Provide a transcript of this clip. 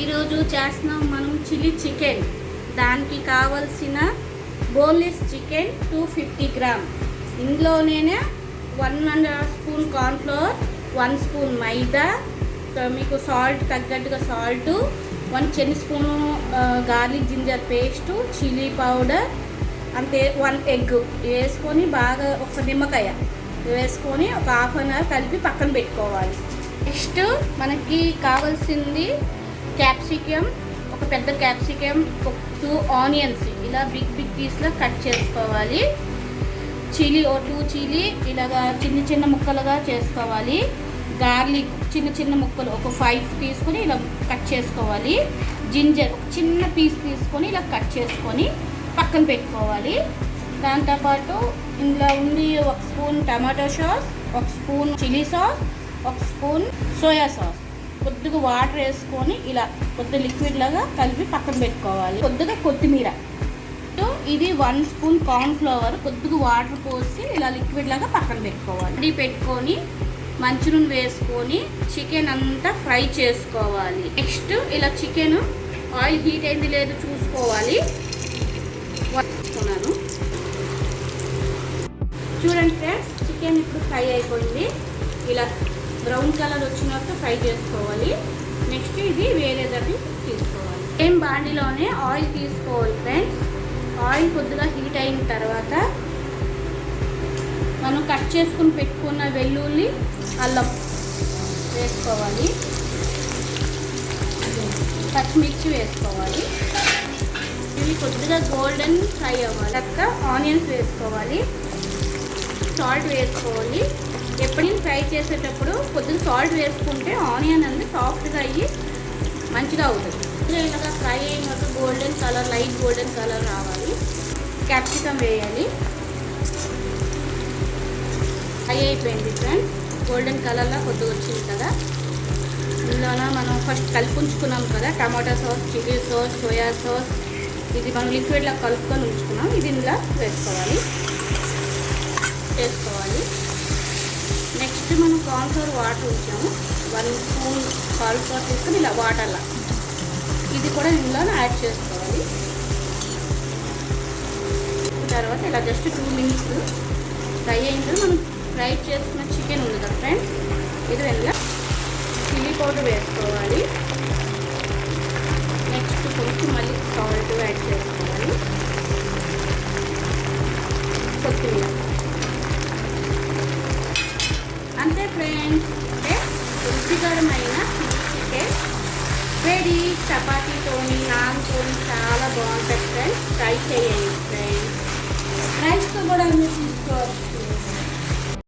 ఈరోజు చేస్తున్నాం మనం చిల్లీ చికెన్. దానికి కావలసిన boneless chicken two fifty gram. ఇందులోనే one and half spoon cornflour one spoon maida మీకు సాల్ట్ తగ్గట్టుగా సాల్ట్ వన్ చిన్న spoon garlic ginger paste chilli powder అంతే వన్ ఎగ్ వేసుకొని బాగా ఒక నిమ్మకాయ వేసుకొని ఒక హాఫ్ అన్ అవర్ కలిపి పక్కన పెట్టుకోవాలి. నెక్స్ట్ మనకి కావాల్సింది క్యాప్సికమ్ ఒక పెద్ద క్యాప్సికమ్ ఒక టూ ఆనియన్స్ ఇలా బిగ్ బిగ్ పీస్లో కట్ చేసుకోవాలి. చిలీ ఓ టూ చిలీ ఇలాగా చిన్న చిన్న ముక్కలుగా చేసుకోవాలి. గార్లిక్ చిన్న చిన్న ముక్కలు ఒక ఫైవ్ తీసుకొని ఇలా కట్ చేసుకోవాలి. జింజర్ ఒక చిన్న పీస్ తీసుకొని ఇలా కట్ చేసుకొని పక్కన పెట్టుకోవాలి. దాంతోపాటు ఇందులో ఉంది ఒక స్పూన్ టమాటో సాస్ ఒక స్పూన్ చిల్లీ సాస్ ఒక స్పూన్ సోయా సాస్. కొద్దిగా వాటర్ వేసుకొని ఇలా కొద్ది లిక్విడ్ లాగా కలిపి పక్కన పెట్టుకోవాలి. కొద్దిగా కొత్తిమీర. సో ఇది వన్ స్పూన్ కార్న్ ఫ్లవర్ కొద్దిగా వాటర్ పోసి ఇలా లిక్విడ్ లాగా పక్కన పెట్టుకోవాలి. ఇది పెట్టుకొని మంచినూనె వేసుకొని చికెన్ అంతా ఫ్రై చేసుకోవాలి. నెక్స్ట్ ఇలా చికెన్ ఆయిల్ హీట్ అయింది లేదు చూసుకోవాలి. వేసుకున్నాను చూడండి ఫ్రెండ్స్ చికెన్ ఇప్పుడు ఫ్రై అయిపోయింది. ఇలా బ్రౌన్ కలర్ వచ్చినట్టు ఫ్రై చేసుకోవాలి. నెక్స్ట్ ఇది వేరేదని తీసుకోవాలి. సేమ్ బాండిలోనే ఆయిల్ తీసుకోవాలి ఫ్రెండ్స్. ఆయిల్ కొద్దిగా హీట్ అయిన తర్వాత మనం కట్ చేసుకుని పెట్టుకున్న వెల్లుల్లి అల్లం వేసుకోవాలి. పచ్చిమిర్చి వేసుకోవాలి. ఇవి కొద్దిగా గోల్డెన్ ఫ్రై అవ్వాలి. తర్వాత ఆనియన్స్ వేసుకోవాలి. సాల్ట్ వేసుకోవాలి. ఎప్పుడైనా ఫ్రై చేసేటప్పుడు కొద్దిగా సాల్ట్ వేసుకుంటే ఆనియన్ అనేది సాఫ్ట్గా అయ్యి మంచిగా అవుతుంది. ఇలాగా ఫ్రై అయినట్టు golden colour light golden colour రావాలి. క్యాప్సికమ్ వేయాలి. ఫ్రై అయిపోయింది ఫ్రెండ్ గోల్డెన్ కలర్లో కొద్దిగా వచ్చింది కదా. ఇందులోన మనం ఫస్ట్ కలుపుంచుకున్నాం కదా. Tomato sauce chilli sauce soya sauce. ఇది మనం లిక్విడ్లో కలుపుకొని ఉంచుకున్నాం. ఇది ఇందులో వేసుకోవాలి. చేసుకోవాలి ఫస్ట్ మనం కార్న్ఫ్లవర్ వాటర్ ఉంచాము. వన్ స్పూన్ కార్న్ఫ్లవర్ తీసుకొని ఇలా వాటర్లా. ఇది కూడా ఇందులో యాడ్ చేసుకోవాలి. తర్వాత ఇలా జస్ట్ టూ మినిట్స్ ఫ్రై అయింది. మనం ఫ్రై చేసుకున్న చికెన్ ఉంది కదా ఫ్రెండ్స్? ఇది వెళ్ళ చిల్లీ పౌడర్ వేసుకోవాలి. నెక్స్ట్ కొంచెం మళ్ళీ సాల్ట్ యాడ్ చేసుకోవాలి. కొత్తిమీర. ఫ్రెండ్స్ అంటే రుచికరమైన చికెన్ రెడీ చపాతీతోని నాన్తోని చాలా బాగుంటుంది ఫ్రెండ్స్ ట్రై చేయండి ఫ్రెండ్స్ రైస్తో కూడా అన్నీ తీసుకోవచ్చు